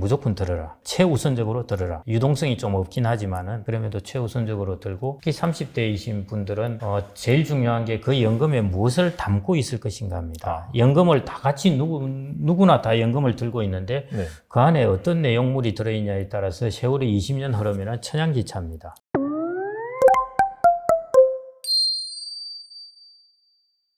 무조건 들어라. 최우선적으로 들어라. 유동성이 좀 없긴 하지만은 그럼에도 최우선적으로 들고 특히 30대이신 분들은 어, 제일 중요한 게 그 연금에 무엇을 담고 있을 것인가 합니다. 아. 연금을 다 같이 누구, 누구나 다 연금을 들고 있는데 네. 그 안에 어떤 내용물이 들어있냐에 따라서 세월이 20년 흐르면 천양지차입니다.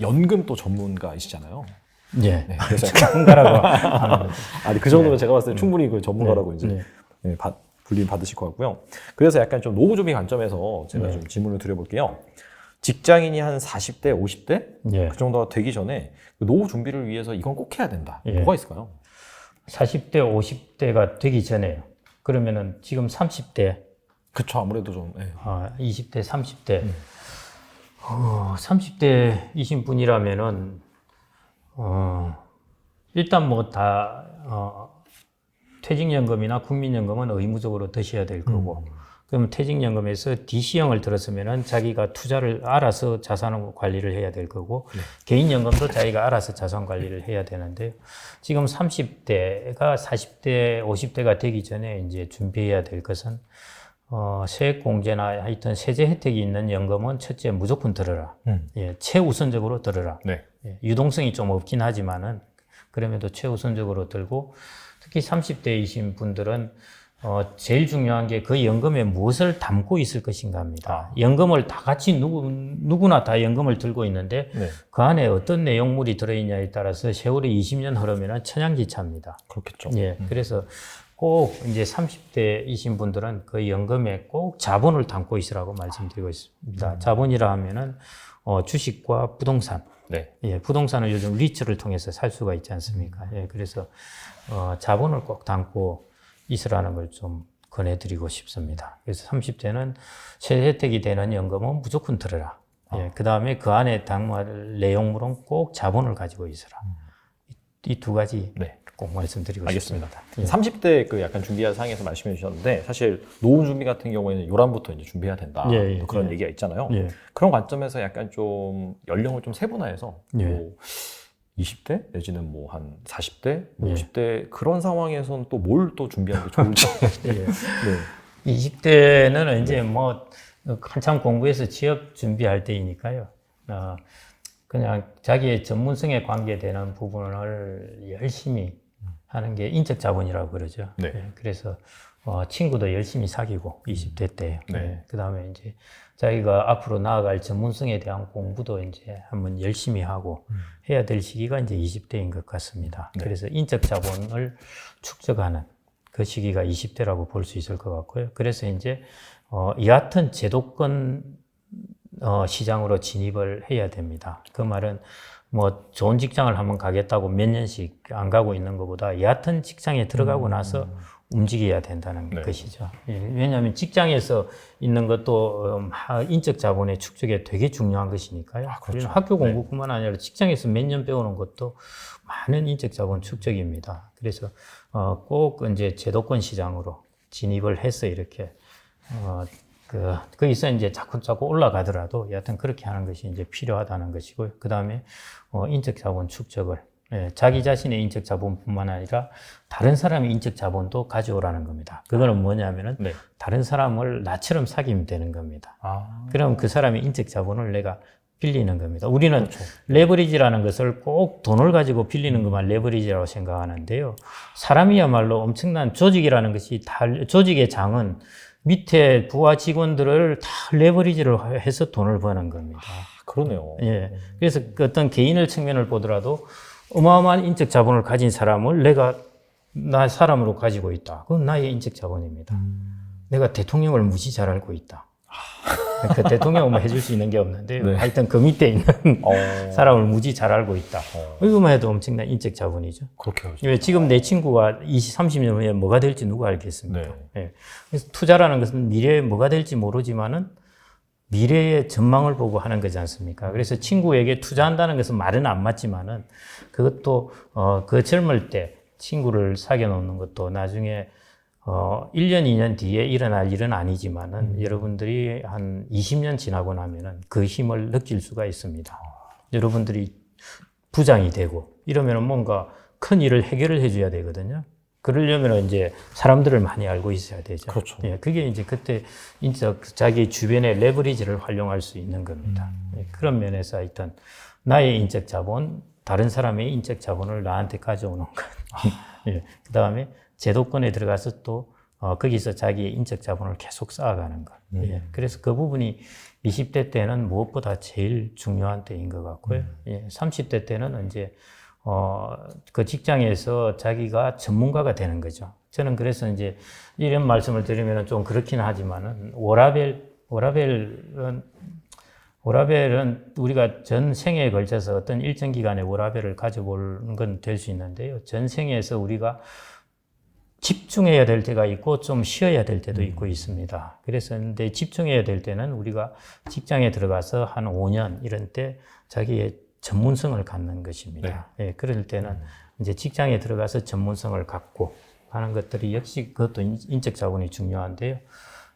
연금 또 전문가이시잖아요. 예. 네. 그래서 전문가라고 하는. 아니 그 정도면 제가 봤을 때 충분히 그 전문가라고 이제 네. 네, 받- 불림 받으실 것 같고요. 그래서 약간 좀 노후 준비 관점에서 제가 네. 좀 질문을 드려볼게요. 직장인이 한 40대, 50대 예. 그 정도가 되기 전에 그 노후 준비를 위해서 이건 꼭 해야 된다. 예. 뭐가 있을까요? 40대, 50대가 되기 전에요. 그러면은 지금 30대, 그쵸 아무래도 좀 예. 어, 20대, 30대, 어, 30대이신 분이라면은, 어, 일단 뭐 다, 어, 퇴직연금이나 국민연금은 의무적으로 드셔야 될 거고, 그럼 퇴직연금에서 DC형을 들었으면은 자기가 투자를 알아서 자산 관리를 해야 될 거고, 개인연금도 자기가 알아서 자산 관리를 해야 되는데, 지금 30대가 40대, 50대가 되기 전에 이제 준비해야 될 것은, 어, 세액공제나 하여튼 세제 혜택이 있는 연금은 첫째 무조건 들어라. 음. 예, 최우선적으로 들어라. 네. 예, 유동성이 좀 없긴 하지만은 그럼에도 최우선적으로 들고 특히 30대이신 분들은 어, 제일 중요한 게 그 연금에 무엇을 담고 있을 것인가 합니다. 연금을 다 같이 누구, 누구나 다 연금을 들고 있는데 네. 그 안에 어떤 내용물이 들어있냐에 따라서 세월이 20년 흐르면 천양지차입니다. 그렇겠죠. 예, 그래서 꼭 이제 30대이신 분들은 그 연금에 꼭 자본을 담고 있으라고 말씀드리고 있습니다. 자본이라 하면은 어, 주식과 부동산. 네. 예, 부동산은 요즘 리츠를 통해서 살 수가 있지 않습니까? 예, 그래서 어, 자본을 꼭 담고 있으라는 걸 좀 권해드리고 싶습니다. 그래서 30대는 세혜택이 되는 연금은 무조건 들어라. 예, 그 다음에 그 안에 담을 내용물은 꼭 자본을 가지고 있어라. 이두 가지 네. 꼭 말씀드리고 알겠습니다. 싶습니다. 예. 30대 그 약간 준비할 상에서 말씀해 주셨는데 사실 노후 준비 같은 경우에는 요란부터 이제 준비해야 된다. 예, 예, 또 그런 예. 얘기가 있잖아요. 예. 그런 관점에서 약간 좀 연령을 좀 세분화해서 예. 뭐 20대 내지는 뭐 한 40대, 뭐 예. 50대 그런 상황에서는 또 뭘 또 준비하는 게 좋을지. 예. 네. 20대는 이제 뭐 한참 공부해서 취업 준비할 때이니까요. 어, 그냥 자기의 전문성에 관계되는 부분을 열심히 하는 게 인적 자본이라고 그러죠. 네. 예, 그래서 어, 친구도 열심히 사귀고 20대 때. 네. 그 다음에 이제 자기가 앞으로 나아갈 전문성에 대한 공부도 이제 한번 열심히 하고 해야 될 시기가 이제 20대인 것 같습니다. 네. 그래서 인적 자본을 축적하는 그 시기가 20대라고 볼 수 있을 것 같고요. 그래서 이제 어, 얕은 제도권 어, 시장으로 진입을 해야 됩니다. 그 말은 뭐 좋은 직장을 한번 가겠다고 몇 년씩 안 가고 있는 것보다 얕은 직장에 들어가고 나서 움직여야 된다는 네. 것이죠. 예, 왜냐하면 직장에서 있는 것도 음, 하- 인적 자본의 축적에 되게 중요한 것이니까요. 아, 그렇죠. 학교 공부뿐만 아니라 직장에서 몇 년 배우는 것도 많은 인적 자본 축적입니다. 그래서 어, 꼭 이제 제도권 시장으로 진입을 해서 이렇게 어, 그, 거기서 이제 자꾸 자꾸 올라가더라도 여하튼 그렇게 하는 것이 이제 필요하다는 것이고요. 그 다음에 어, 인적 자본 축적을 예, 자기 자신의 인적 자본뿐만 아니라 다른 사람의 인적 자본도 가져오라는 겁니다. 그거는 뭐냐면은 네. 다른 사람을 나처럼 사귀면 되는 겁니다. 아, 그럼 그 사람의 인적 자본을 내가 빌리는 겁니다. 우리는 그렇죠. 레버리지라는 것을 꼭 돈을 가지고 빌리는 것만 레버리지라고 생각하는데요. 사람이야말로 엄청난 조직이라는 것이 다 조직의 장은 밑에 부하 직원들을 다 레버리지를 해서 돈을 버는 겁니다. 그러네요. 예. 그래서 그 어떤 개인의 측면을 보더라도 어마어마한 인적 자본을 가진 사람을 내가 나 사람으로 가지고 있다. 그건 나의 인적 자본입니다. 내가 대통령을 무지 잘 알고 있다. 그 대통령은 뭐 해줄 수 있는 게 없는데 네. 하여튼 그 밑에 있는 어, 사람을 무지 잘 알고 있다. 어, 이거만 해도 엄청난 인적 자본이죠. 그렇게 하죠. 왜 지금 내 친구가 20, 30년 후에 뭐가 될지 누가 알겠습니까? 네. 예. 그래서 투자라는 것은 미래에 뭐가 될지 모르지만은 미래의 전망을 보고 하는 거지 않습니까? 그래서 친구에게 투자한다는 것은 말은 안 맞지만은 그것도 어, 그 젊을 때 친구를 사귀어 놓는 것도 나중에 어, 1년, 2년 뒤에 일어날 일은 아니지만은 여러분들이 한 20년 지나고 나면은 그 힘을 느낄 수가 있습니다. 여러분들이 부장이 되고 이러면은 뭔가 큰 일을 해결을 해줘야 되거든요. 그러려면 이제 사람들을 많이 알고 있어야 되죠. 그렇죠. 예, 그게 이제 그때 인적 자기 주변의 레버리지를 활용할 수 있는 겁니다. 음. 예, 그런 면에서 하여튼 나의 인적 자본, 다른 사람의 인적 자본을 나한테 가져오는 것. 예, 그 다음에 제도권에 들어가서 또 어, 거기서 자기의 인적 자본을 계속 쌓아가는 것. 예, 그래서 그 부분이 20대 때는 무엇보다 제일 중요한 때인 것 같고요. 예, 30대 때는 이제 어, 그 직장에서 자기가 전문가가 되는 거죠. 저는 그래서 이제 이런 말씀을 드리면 좀 그렇긴 하지만은 워라벨, 워라벨은 워라벨은 우리가 전 생애에 걸쳐서 어떤 일정 기간의 워라벨을 가져보는 건 될 수 있는데요. 전 생에서 우리가 집중해야 될 때가 있고 좀 쉬어야 될 때도 있고 있습니다. 그래서 근데 집중해야 될 때는 우리가 직장에 들어가서 한 5년 이런 때 자기의 전문성을 갖는 것입니다. 예, 그럴 때는 이제 직장에 들어가서 전문성을 갖고 하는 것들이 역시 그것도 인- 인적 자본이 중요한데요.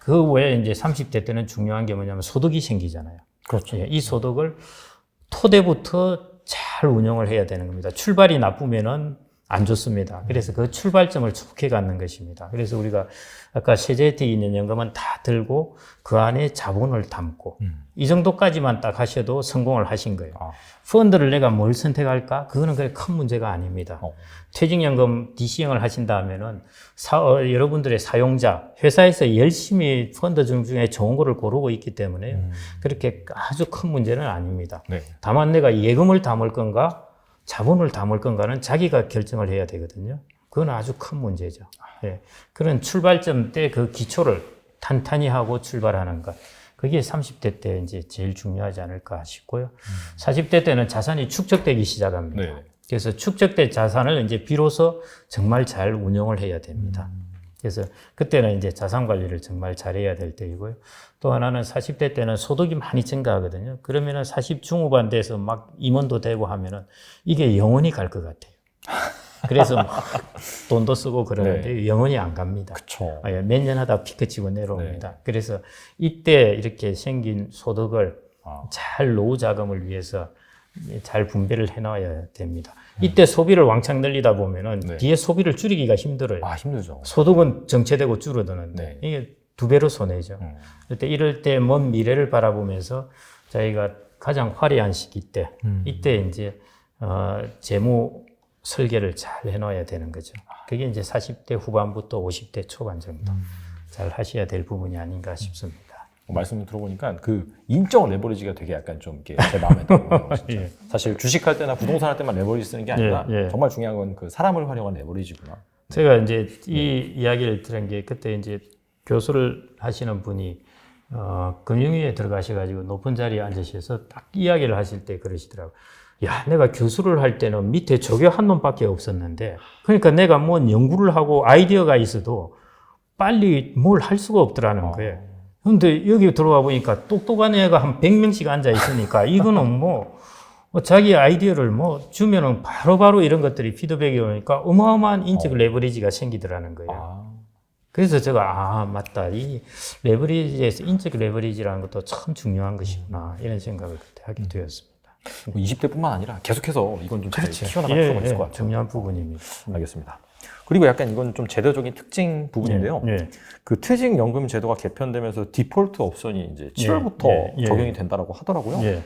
그 외에 이제 30대 때는 중요한 게 뭐냐면 소득이 생기잖아요. 그렇죠. 예, 이 소득을 토대부터 잘 운영을 해야 되는 겁니다. 출발이 나쁘면은 안 좋습니다. 그래서 그 출발점을 좋게 갖는 것입니다. 그래서 우리가 아까 세제 혜택이 있는 연금은 다 들고 그 안에 자본을 담고 이 정도까지만 딱 하셔도 성공을 하신 거예요. 아. 펀드를 내가 뭘 선택할까? 그거는 그렇게 큰 문제가 아닙니다. 어. 퇴직연금 DC형을 하신다 하면은 사- 어, 여러분들의 사용자, 회사에서 열심히 펀드 중 중에 좋은 거를 고르고 있기 때문에 그렇게 아주 큰 문제는 아닙니다. 네. 다만 내가 예금을 담을 건가, 자본을 담을 건가는 자기가 결정을 해야 되거든요. 그건 아주 큰 문제죠. 예. 그런 출발점 때 그 기초를 탄탄히 하고 출발하는 것. 그게 30대 때 이제 제일 중요하지 않을까 싶고요. 40대 때는 자산이 축적되기 시작합니다. 네. 그래서 축적된 자산을 이제 비로소 정말 잘 운영을 해야 됩니다. 그래서 그때는 이제 자산 관리를 정말 잘해야 될 때이고요. 또 하나는 40대 때는 소득이 많이 증가하거든요. 그러면은 40 중후반 돼서 막 임원도 되고 하면은 이게 영원히 갈 것 같아요. 그래서 막 돈도 쓰고 그러는데 영원히 안 갑니다. 그렇죠. 아, 예, 몇년 하다 피크 치고 내려옵니다. 그래서 이때 이렇게 생긴 소득을 아. 잘 노후 자금을 위해서 잘 분배를 해놔야 됩니다. 이때 소비를 왕창 늘리다 보면은 네. 뒤에 소비를 줄이기가 힘들어요. 아 힘들죠. 소득은 정체되고 줄어드는데 네. 이게 두 배로 손해죠. 음. 그때 이럴 때 먼 미래를 바라보면서 저희가 가장 화려한 시기 때 음. 이때 이제 어, 재무 설계를 잘 해놔야 되는 거죠. 그게 이제 40대 후반부터 50대 초반 정도 음. 잘 하셔야 될 부분이 아닌가 싶습니다. 말씀 들어보니까 그 인적 레버리지가 되게 약간 좀 이렇게 제 마음에 들어요. 예. 사실 주식할 때나 부동산 할 때만 레버리지 쓰는 게 아니라 예, 예. 정말 중요한 건 그 사람을 활용한 레버리지구나. 제가 이제 이 네. 이야기를 들은 게 그때 이제 교수를 하시는 분이 어, 금융위에 들어가셔가지고 높은 자리에 앉으셔서 딱 이야기를 하실 때 그러시더라고요. 야, 내가 교수를 할 때는 밑에 조교 한 놈밖에 없었는데, 그러니까 내가 뭔 연구를 하고 아이디어가 있어도 빨리 뭘 할 수가 없더라는 거예요. 근데 여기 들어와 보니까 똑똑한 애가 한 100명씩 앉아 있으니까 이거는 뭐, 뭐 자기 아이디어를 뭐 주면은 바로바로 이런 것들이 피드백이 오니까 어마어마한 인적 레버리지가 생기더라는 거예요. 아, 그래서 제가 아 맞다. 이 레버리지에서 인적 레버리지라는 것도 참 중요한 것이구나. 이런 생각을 그때 하게 되었습니다. 20대뿐만 뭐 아니라 계속해서 이건 좀잘 키워나갈 예, 필요가 있을 예, 것 같아요. 중요한 부분입니다. 알겠습니다. 그리고 약간 이건 좀 제도적인 특징 부분인데요. 예, 예. 그 퇴직연금 제도가 개편되면서 디폴트 옵션이 이제 7월부터 예, 예. 적용이 된다라고 하더라고요. 예.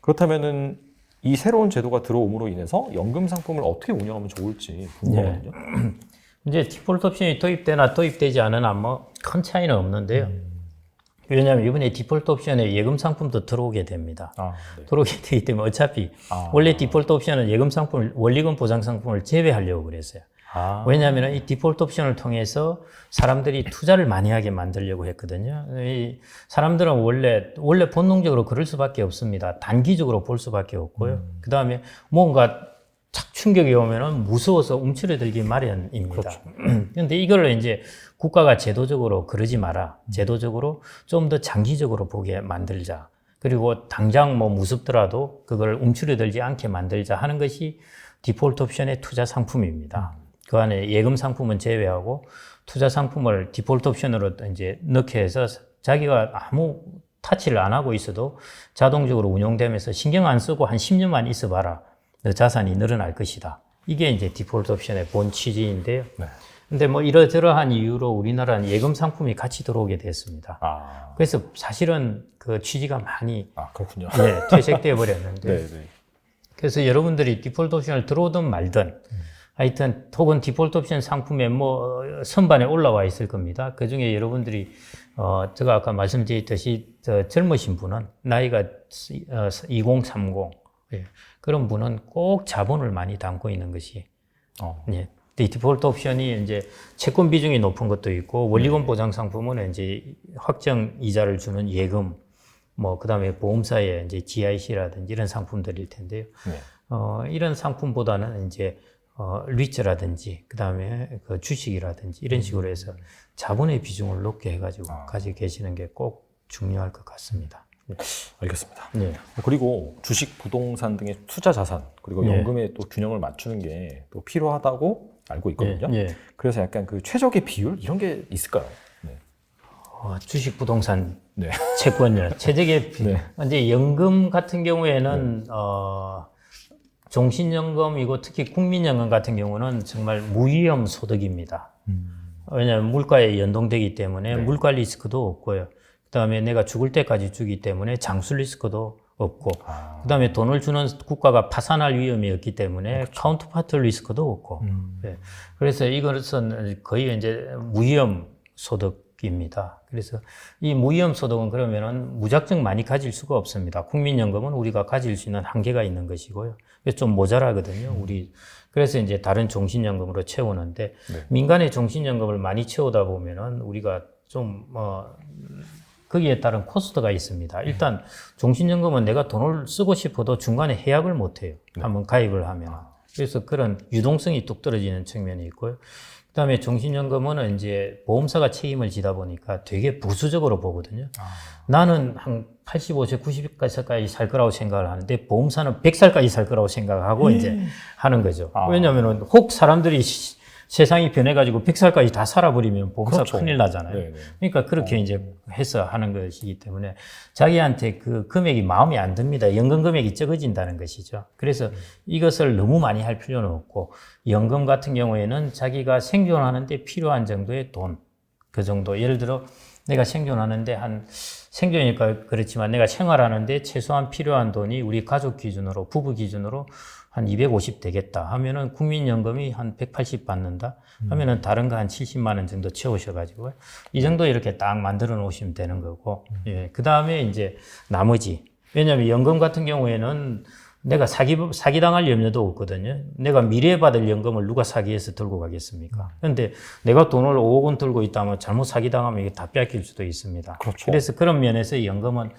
그렇다면은 이 새로운 제도가 들어옴으로 인해서 연금 상품을 어떻게 운영하면 좋을지 궁금하거든요. 이제 디폴트 옵션이 도입되나 도입되지 않으나 뭐 큰 차이는 없는데요. 음. 왜냐하면 이번에 디폴트 옵션에 예금 상품도 들어오게 됩니다. 아, 네. 들어오게 되기 때문에 어차피 아. 원래 디폴트 옵션은 예금 상품을 원리금 보장 상품을 제외하려고 그랬어요. 아, 왜냐하면 이 디폴트 옵션을 통해서 사람들이 투자를 많이 하게 만들려고 했거든요. 이 사람들은 원래 원래 본능적으로 그럴 수밖에 없습니다. 단기적으로 볼 수밖에 없고요. 그 다음에 뭔가 착 충격이 오면은 무서워서 움츠러들기 마련입니다. 그런데 이걸 이제 국가가 제도적으로 그러지 마라. 제도적으로 좀 더 장기적으로 보게 만들자. 그리고 당장 뭐 무섭더라도 그걸 움츠러들지 않게 만들자 하는 것이 디폴트 옵션의 투자 상품입니다. 그 안에 예금 상품은 제외하고 투자 상품을 디폴트 옵션으로 이제 넣게 해서 자기가 아무 타치를 안 하고 있어도 자동적으로 운용되면서 신경 안 쓰고 한 10년만 있어 봐라. 너 자산이 늘어날 것이다. 이게 이제 디폴트 옵션의 본 취지인데요. 네. 근데 뭐 이러저러한 이유로 우리나라는 예금 상품이 같이 들어오게 됐습니다. 아, 그래서 사실은 그 취지가 많이 아 그렇군요. 네, 퇴색돼 버렸는데 네, 네. 그래서 여러분들이 디폴트 옵션을 들어오든 말든 하여튼 혹은 디폴트 옵션 상품에 뭐 어, 선반에 올라와 있을 겁니다. 그 중에 여러분들이 어 제가 아까 말씀드렸듯이 저 젊으신 분은 나이가 어, 2030 예. 그런 분은 꼭 자본을 많이 담고 있는 것이 어. 예. 이 디폴트 옵션이 이제 채권 비중이 높은 것도 있고 원리금 보장 상품은 이제 확정 이자를 주는 예금 뭐 그다음에 보험사의 이제 GIC라든지 이런 상품들일 텐데요. 네. 어, 이런 상품보다는 이제 어, 리츠라든지 그다음에 그 주식이라든지 이런 식으로 해서 자본의 비중을 높게 해가지고 가지고 계시는 게 꼭 중요할 것 같습니다. 알겠습니다. 네. 그리고 주식, 부동산 등의 투자 자산 그리고 예. 연금의 또 균형을 맞추는 게 또 필요하다고 알고 있거든요. 예, 예. 그래서 약간 그 최적의 비율 이런 게 있을까요? 네. 어, 주식, 부동산, 네. 채권요. 최적의 비- 네. 이제 연금 같은 경우에는 어, 종신연금이고 특히 국민연금 같은 경우는 정말 무위험 소득입니다. 왜냐하면 물가에 연동되기 때문에 네. 물가 리스크도 없고요. 그다음에 내가 죽을 때까지 주기 때문에 장수 리스크도 없고, 아. 그다음에 돈을 주는 국가가 파산할 위험이 없기 때문에 카운터파트 리스크도 없고, 음. 네. 그래서 이것은 거의 이제 무위험 소득입니다. 그래서 이 무위험 소득은 그러면은 무작정 많이 가질 수가 없습니다. 국민연금은 우리가 가질 수 있는 한계가 있는 것이고요. 그래서 좀 모자라거든요. 우리 그래서 이제 다른 종신연금으로 채우는데 네. 민간의 종신연금을 많이 채우다 보면은 우리가 좀 어, 거기에 따른 코스트가 있습니다. 일단 종신연금은 내가 돈을 쓰고 싶어도 중간에 해약을 못 해요. 한번 가입을 하면. 그래서 그런 유동성이 뚝 떨어지는 측면이 있고요. 그다음에 종신연금은 이제 보험사가 책임을 지다 보니까 되게 부수적으로 보거든요. 나는 한 85세, 90세까지 살 거라고 생각을 하는데 보험사는 100살까지 살 거라고 생각하고 이제 하는 거죠. 아. 왜냐하면 혹 사람들이 시- 세상이 변해가지고 100살까지 다 살아버리면 보험사 그렇죠. 큰일 나잖아요. 네, 네. 그러니까 그렇게 이제 해서 하는 것이기 때문에 자기한테 그 금액이 마음에 안 듭니다. 연금 금액이 적어진다는 것이죠. 그래서 이것을 너무 많이 할 필요는 없고 연금 같은 경우에는 자기가 생존하는데 필요한 정도의 돈, 그 정도. 예를 들어 내가 생존하는데 한 생존이니까 그렇지만 내가 생활하는데 최소한 필요한 돈이 우리 가족 기준으로 부부 기준으로 한 250 되겠다 하면은 국민연금이 한 180 받는다 하면은 다른 거 한 70만 원 정도 채우셔가지고 이 정도 이렇게 딱 만들어 놓으시면 되는 거고 예. 그 다음에 이제 나머지 왜냐하면 연금 같은 경우에는 내가 사기, 사기 당할 염려도 없거든요. 내가 미래에 받을 연금을 누가 사기해서 들고 가겠습니까? 그런데 내가 돈을 5억 원 들고 있다면 잘못 사기 당하면 이게 다 뺏길 수도 있습니다. 그렇죠. 래서 그런 면에서 연금은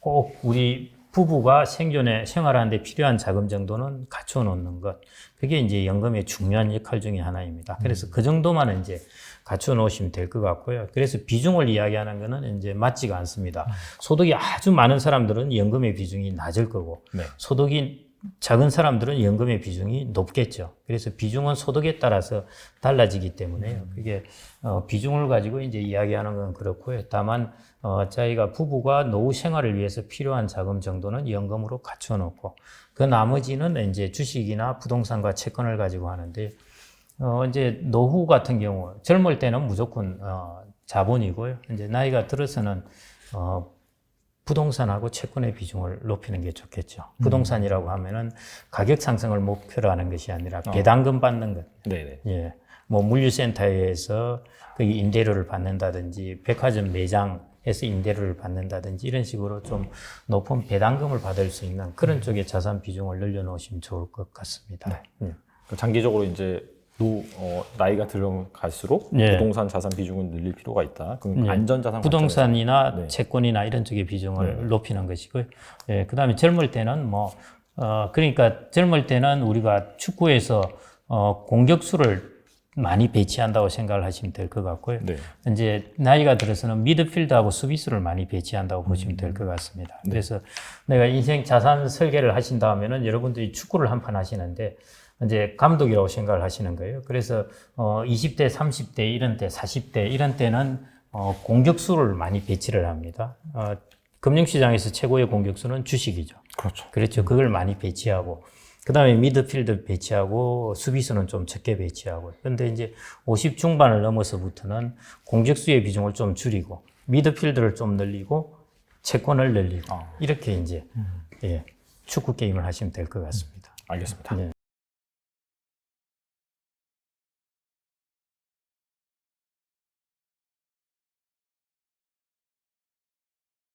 꼭 우리 부부가 생존에 생활하는데 필요한 자금 정도는 갖춰 놓는 것. 그게 이제 연금의 중요한 역할 중에 하나입니다. 그래서 그 정도만 이제 갖춰 놓으시면 될 것 같고요. 그래서 비중을 이야기하는 거는 이제 맞지가 않습니다. 소득이 아주 많은 사람들은 연금의 비중이 낮을 거고 네. 소득이 작은 사람들은 연금의 비중이 높겠죠. 그래서 비중은 소득에 따라서 달라지기 때문에요. 그게 어, 비중을 가지고 이제 이야기하는 건 그렇고요. 다만 어, 저희가 부부가 노후 생활을 위해서 필요한 자금 정도는 연금으로 갖춰놓고 그 나머지는 이제 주식이나 부동산과 채권을 가지고 하는데 어, 이제 노후 같은 경우 젊을 때는 무조건 어, 자본이고요. 이제 나이가 들어서는 어, 부동산하고 채권의 비중을 높이는 게 좋겠죠. 부동산이라고 하면은 가격 상승을 목표로 하는 것이 아니라 배당금 받는 것. 네, 네. 예. 뭐 물류센터에서 그 임대료를 받는다든지 백화점 매장에서 임대료를 받는다든지 이런 식으로 좀 높은 배당금을 받을 수 있는 그런 쪽에 자산 비중을 늘려놓으시면 좋을 것 같습니다. 예. 그 장기적으로 이제 노, 어, 나이가 들어갈수록 예. 부동산 자산 비중을 늘릴 필요가 있다. 그럼 예. 안전 자산 부동산이나 네. 채권이나 이런 쪽의 비중을 높이는 것이고요. 예, 그다음에 젊을 때는 뭐 어, 그러니까 젊을 때는 우리가 축구에서 어, 공격수를 많이 배치한다고 생각을 하시면 될 것 같고요. 네. 이제 나이가 들어서는 미드필드하고 수비수를 많이 배치한다고 보시면 될 것 같습니다. 그래서 내가 인생 자산 설계를 하신다 하면은 여러분들이 축구를 한 판 하시는데 이제 감독이라고 생각을 하시는 거예요. 그래서 어 20대, 30대 이런 때, 40대 이런 때는 어 공격수를 많이 배치를 합니다. 어 금융시장에서 최고의 공격수는 주식이죠. 그렇죠. 그렇죠. 그걸 많이 배치하고 그다음에 미드필드 배치하고 수비수는 좀 적게 배치하고. 근데 이제 50 중반을 넘어서부터는 공격수의 비중을 좀 줄이고 미드필드를 좀 늘리고 채권을 늘리고 아. 이렇게 이제 예, 축구 게임을 하시면 될 것 같습니다. 알겠습니다. 네.